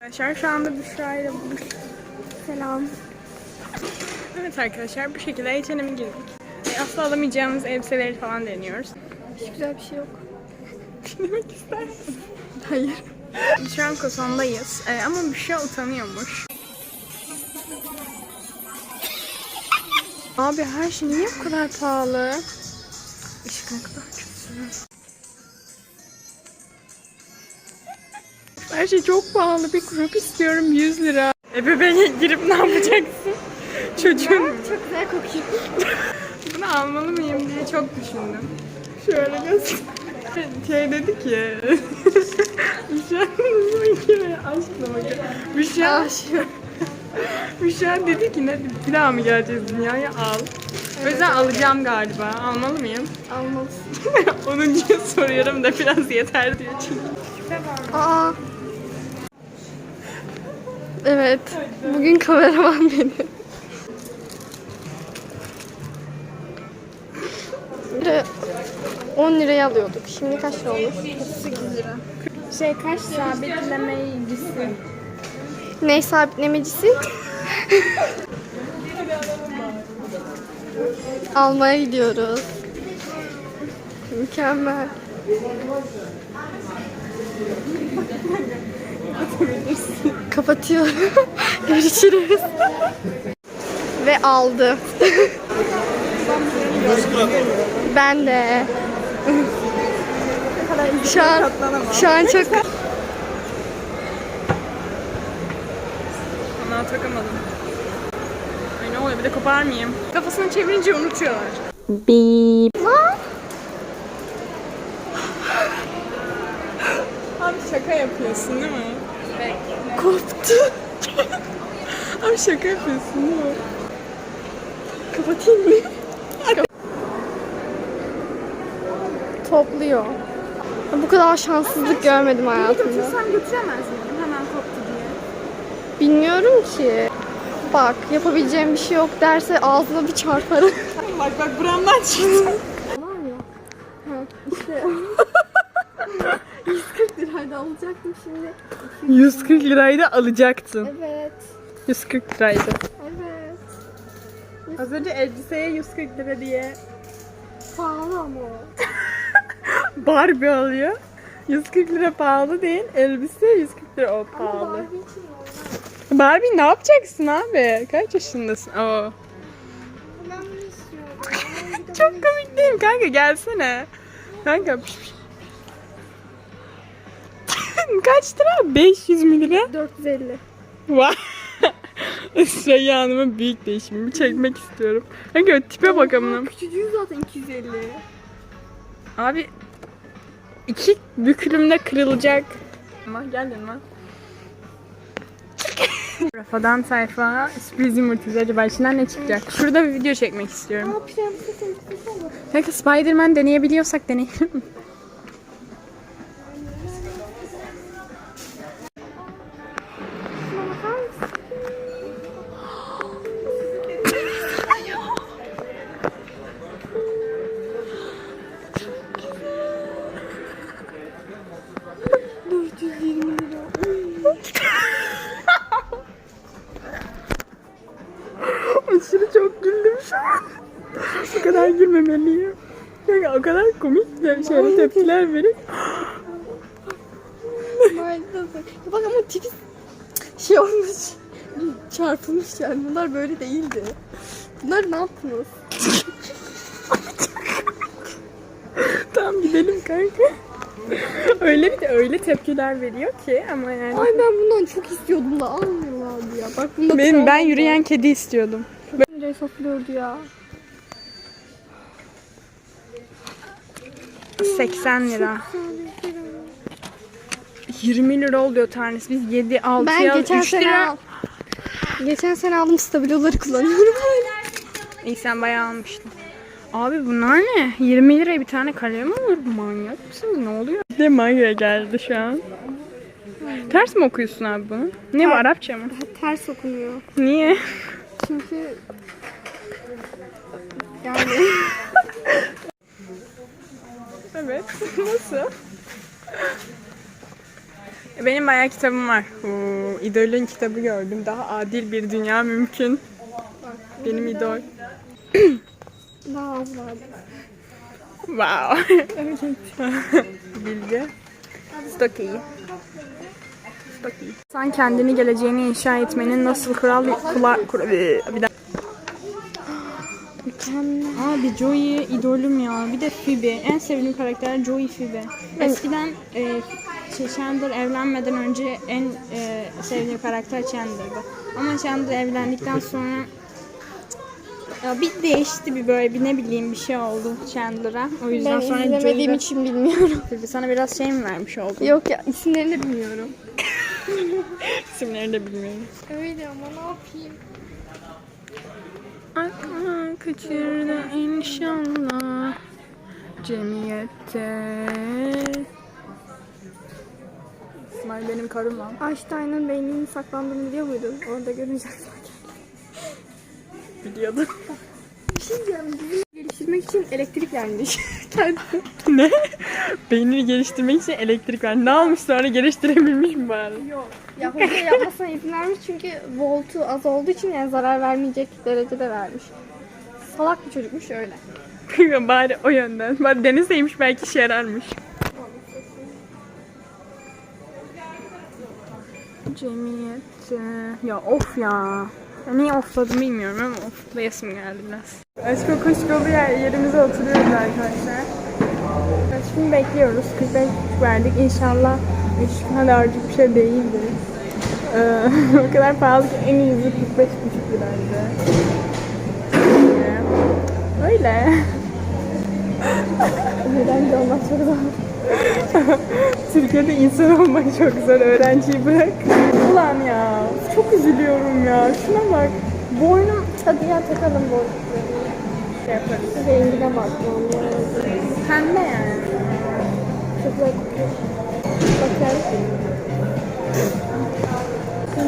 Arkadaşlar şu anda Büşra ile buluştuk. Selam. Evet arkadaşlar bu şekilde H&M'e girdik. E, asla alamayacağımız elbiseleri falan deniyoruz. Hiç güzel bir şey yok. Demek ister misin? Hayır. Şu an Koson'dayız E, ama Büşra utanıyormuş. Abi her şey niye bu kadar pahalı? Işık ne kadar kötü. Her şey çok pahalı. Bir grup istiyorum 100 lira. Ebeveyne girip ne yapacaksın? Çocuğun Çok güzel kokuyor. bunu almalı mıyım diye çok düşündüm. Şöyle göster. Şey dedi ki Büşra'nın kime aşkla bakın. Büşra. Büşra dedi ki ne bir daha mı geleceğiz dünyaya al. O yüzden alacağım galiba. Almalı mıyım? Almalısın. Onu niye soruyorum da biraz yeter diyor çünkü. Aa. Evet. Bugün kameraman benim. Lira- 10 liraya alıyorduk. Şimdi kaç lira olur? 8 lira. Şey kaç sabitlemeyicisi? Ne sabitlemecisi? Almaya gidiyoruz. Mükemmel. Kapatıyorum. Görüşürüz. Ve aldı. ben de. Şu an, şu an çok Ona takamadım. Ay ne oluyor bir de kopar mıyım? Kafasını çevirince unutuyorlar. Bip. Abi şaka yapıyorsun değil mi? Koptu. Abi şaka yapıyorsun değil mi? Kapatayım mı? Topluyor. Bu kadar şanssızlık görmedim hayatımda. Sen götüremez miydin hemen koptu diye? Bilmiyorum ki. Bak yapabileceğim bir şey yok derse ağzına bir çarparım. Bak bak buramdan çıktı. Var ya. Ha, işte. 140 liraydı alacaktım şimdi. 140 lirayı da alacaktın. Evet. 140 liraydı. Evet. Az önce elbiseye 140 lira diye Pahalı ama. Barbie alıyor. 140 lira pahalı değil. Elbise 140 lira o Ama pahalı. Barbie için normal. Barbie ne yapacaksın abi? Kaç yaşındasın? Oo. Ben bunu istiyorum. Çok komik değil mi kanka gelsene. Kanka. piş piş. Kaç lira? 500 mi lira? 450. Vay. Süreyya Hanım'ın büyük değişimini çekmek istiyorum. Kanka tipe bak amına. Küçücüğü zaten 250. Abi iki bükülümde kırılacak. Ama gel yanıma. Rafadan sayfa sürpriz yumurtası acaba içinden ne çıkacak? Şurada bir video çekmek istiyorum. Aa prenses elbisesi olur. Kanka Spider-Man deneyebiliyorsak deneyelim. Kadar gülmemeliyim. Kanka o kadar komik de şöyle tepkiler verip. Bak ama tipi şey olmuş. Çarpılmış yani. Bunlar böyle değildi. Bunlar ne yaptınız? tamam gidelim kanka. öyle bir de öyle tepkiler veriyor ki ama yani. Ay ben bundan çok istiyordum da almıyorlardı ya. Bak bunda Benim ben yürüyen kedi istiyordum. Liraya satılıyordu ya. 80 lira. 20 lira oluyor tanesi. Biz 7 6 Ben geçen sene al. Geçen sene aldım stabiloları kullanıyorum. İyi sen bayağı almıştın. Abi bunlar ne? 20 liraya bir tane kalem olur? Manyak mısınız? Ne oluyor? Ne manga geldi şu an. Ters mi okuyorsun abi bunu? Ne bu Ter- Arapça mı? Ters okunuyor. Niye? Çünkü yani Evet. Nasıl? Benim bayağı kitabım var. Oo, idolün kitabı gördüm. Daha adil bir dünya mümkün. Benim idol. Az vardı. Wow. Bilgi. Stocky. Stocky. Sen kendini geleceğini inşa etmenin nasıl kural kula, kura- bir daha. Abi Joey idolüm ya. Bir de Phoebe. En sevdiğim karakter Joey Phoebe. Eskiden e, şey, Chandler evlenmeden önce en e, sevdiğim karakter Chandler'dı. Ama Chandler evlendikten sonra ya bir değişti bir böyle bir ne bileyim bir şey oldu Chandler'a. O yüzden Ben sonra izlemediğim Joey'de- için bilmiyorum. Phoebe sana biraz şey mi vermiş oldu? Yok ya isimlerini de bilmiyorum. İsimlerini de bilmiyorum. Öyle ama ne yapayım? Aklı kaçırdı inşallah cemiyette. İsmail benim karım lan. Einstein'ın beyninin saklandığını biliyor muydun? Orada göreceksin. Biliyordum. Bir şey diyeceğim. İçin elektrik vermiş. ne? Beynini geliştirmek için elektrik ver. Ne almış sonra geliştirebilmiş mi bari? Yok. Ya hoca yapmasına izin vermiş çünkü voltu az olduğu için yani zarar vermeyecek derecede vermiş. Salak bir çocukmuş öyle. bari o yönden. Bari denizeymiş belki işe yararmış. Cemiyette. Ya of ya. Niye ofladım bilmiyorum ama oflayasım geldi biraz. Aşko kuşkolu yer, yerimize oturuyoruz arkadaşlar. Şimdi bekliyoruz. 45 verdik. İnşallah 3 kadarcık bir şey değildir. Ee, o kadar pahalı ki en iyisi 45 buçuk liraydı. Öyle. Öğrenci olmak çok zor. Türkiye'de insan olmak çok zor. Öğrenciyi bırak. Ulan ya. Çok üzülüyorum ya. Şuna bak. Boynum Hadi ya takalım bu. şey yaparız. Rengine bakmam lazım. Pembe yani. Çok güzel kokuyor. Bakın.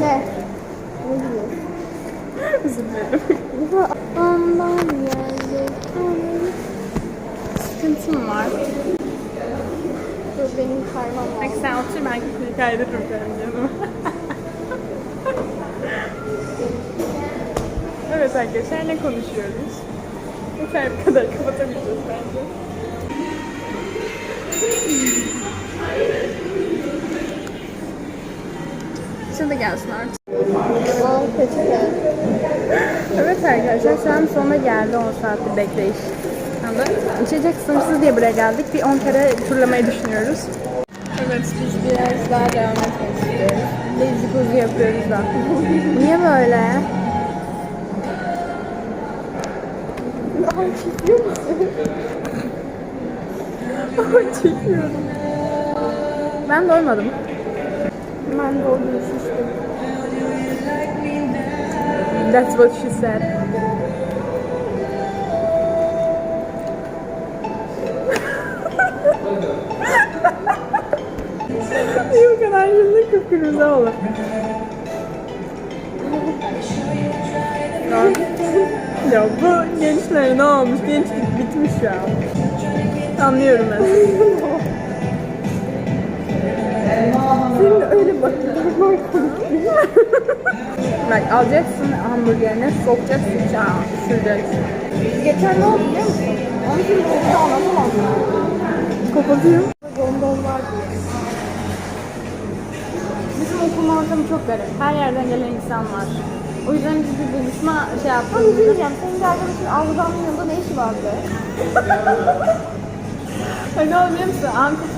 Ne? Ne diyor? Özür dilerim. Aman yani. Sıkıntım var. Dur benim kaymam Bak lazım. sen otur ben kafayı kaydırırım kendi evet arkadaşlar ne konuşuyoruz? Yeter bu kadar kapatamayacağız bence. Şimdi gelsin artık. Al peçete. Evet arkadaşlar şu an sonuna geldi 10 saatlik bekleyiş. İçecek sınırsız diye buraya geldik. Bir 10 kere turlamayı düşünüyoruz. Evet biz biraz daha devam etmek istiyoruz. Dedikodu yapıyoruz da. Niye böyle? Ay çekiyor musun? Çekiyorum. Ben doymadım. Ben olduğunu şiştim. That's what she said. Niye bu kadar yüzün kıpkırmızı oldu? Ya, bu gençler ne olmuş? Gençlik bitmiş ya. Anlıyorum ben. Senin öyle bak. Normal konuşuyor. Bak alacaksın hamburgerine, sokacaksın, çağı, süreceksin. Geçen ne oldu biliyor musun? Onun için bu anlatamam ya. Kapatıyorum. Gondol var diye. Bizim okul ortamı çok garip. Her yerden gelen insan var. O yüzden biz bir buluşma şey yaptık. bir şey diyeceğim. Senin bir arkadaşın Avrudan'ın yanında ne işi vardı? oldu biliyor musun? Ankara,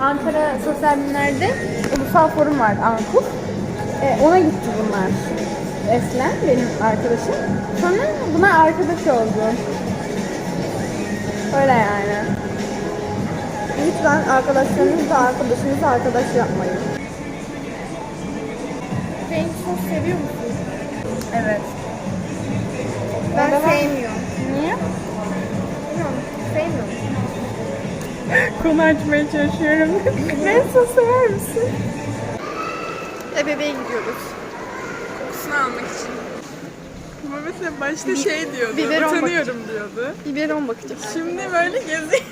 Ankara Sosyal Bilimler'de ulusal forum var Ankuf. E, ona gitti bunlar. Eslen benim arkadaşım. Sonra bunlar arkadaş oldu. Öyle yani. Lütfen arkadaşlarınızla arkadaşınızla arkadaş yapmayın. Renk sos seviyor musun? Evet. Ben Orada sevmiyorum. Niye? Bilmiyorum. Sevmiyorum. Konu açmaya çalışıyorum. ne sos sever misin? E bebeğe gidiyoruz. Kokusunu almak için. Ama mesela başta şey diyordu, biberon utanıyorum diyordu. Biberon bakacağız. Şimdi böyle geziyor.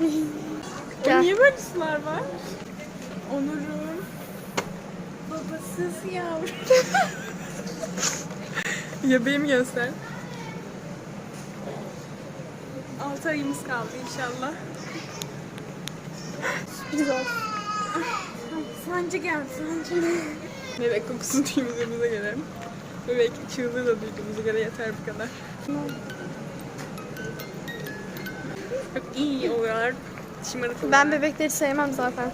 Gel. Niye böyle sular var? Onur'un babasız yavrum. Göbeğimi göster. 6 ayımız kaldı inşallah. Sürpriz olsun. Sancı geldi sancı. Bebek kokusunu duyduğumuza göre. Bebek çığlığı da duyduğumuza göre yeter bu kadar. Çok iyi oluyorlar. Şımarık Ben bebekleri sevmem zaten.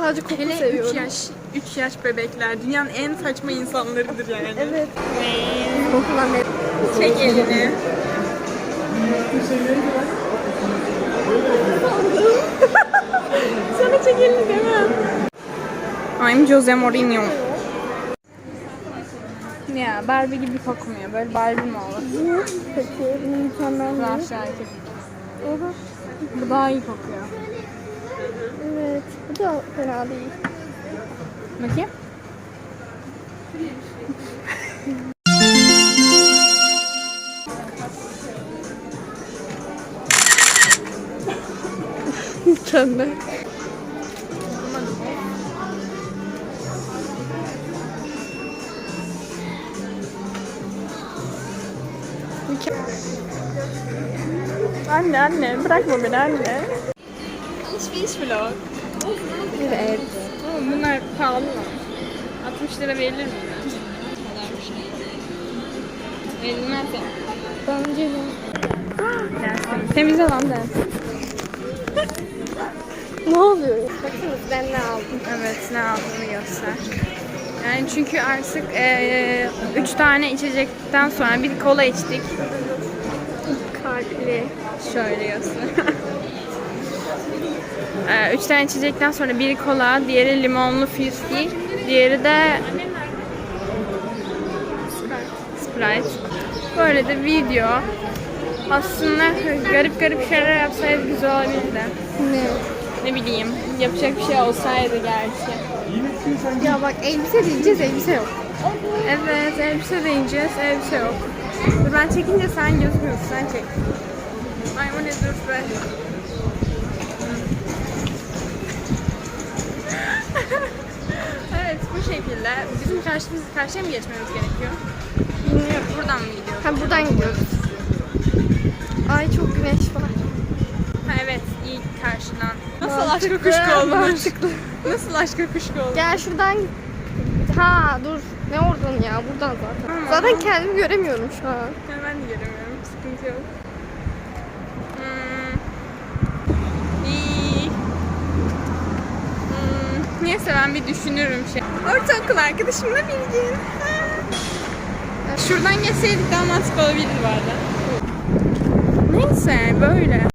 Sadece koku Hele 3 seviyorum. yaş, 3 yaş bebekler dünyanın en saçma insanlarıdır yani. Evet. Kokulan ne? Çek elini. Sana çek elini demem. I'm Jose Mourinho. Ya Barbie gibi kokmuyor. Böyle Barbie mi olur? Peki, mükemmel mi? Şarkı. Oha. Bu daha iyi kokuyor. Evet, bu da fena değil. Bakayım. Mükemmel. Anne anne bırakma beni anne. Alışveriş vlog. Evet. Oğlum bunlar pahalı lan. 60 lira verilir mi? Verilmez ya. Bence de. Dersim. Temizle lan ders. Ne oluyor? Bakınız ben ne aldım. Evet ne aldığını göster. Yani çünkü artık eee, üç tane içecekten sonra bir kola içtik. Kalpli. Şöyle göster. Eee, üç tane içecekten sonra biri kola, diğeri limonlu fizzy, diğeri de Sprite. Böyle de video. Aslında garip garip şeyler yapsaydı güzel olabilirdi. Ne? Ne bileyim, yapacak bir şey olsaydı gerçi. Ya bak elbise diyeceğiz elbise yok. Evet, elbise deneyeceğiz, elbise yok. Dur ben çekince sen gözükmüyorsun, sen çek. Ay o ne dur be. Şekilde. Bizim karşımız, karşıya mı geçmemiz gerekiyor? Bilmiyorum. Buradan mı gidiyoruz? Ha buradan gidiyoruz. Ay çok güneş var. Ha evet, iyi karşıdan. Nasıl aşka kuşku olmuş? mantıklı. Nasıl aşka kuşku olmuş? Gel şuradan Ha dur. Ne oradan ya? Buradan zaten. Tamam. Zaten kendimi göremiyorum şu an. Ya ben de göremiyorum. Sıkıntı yok. Hmm. İyi. Neyse ben bir düşünürüm şey. Ortaokul arkadaşımla bilgin. Şuradan geçseydik daha mantıklı olabilirdi bu arada. Neyse böyle.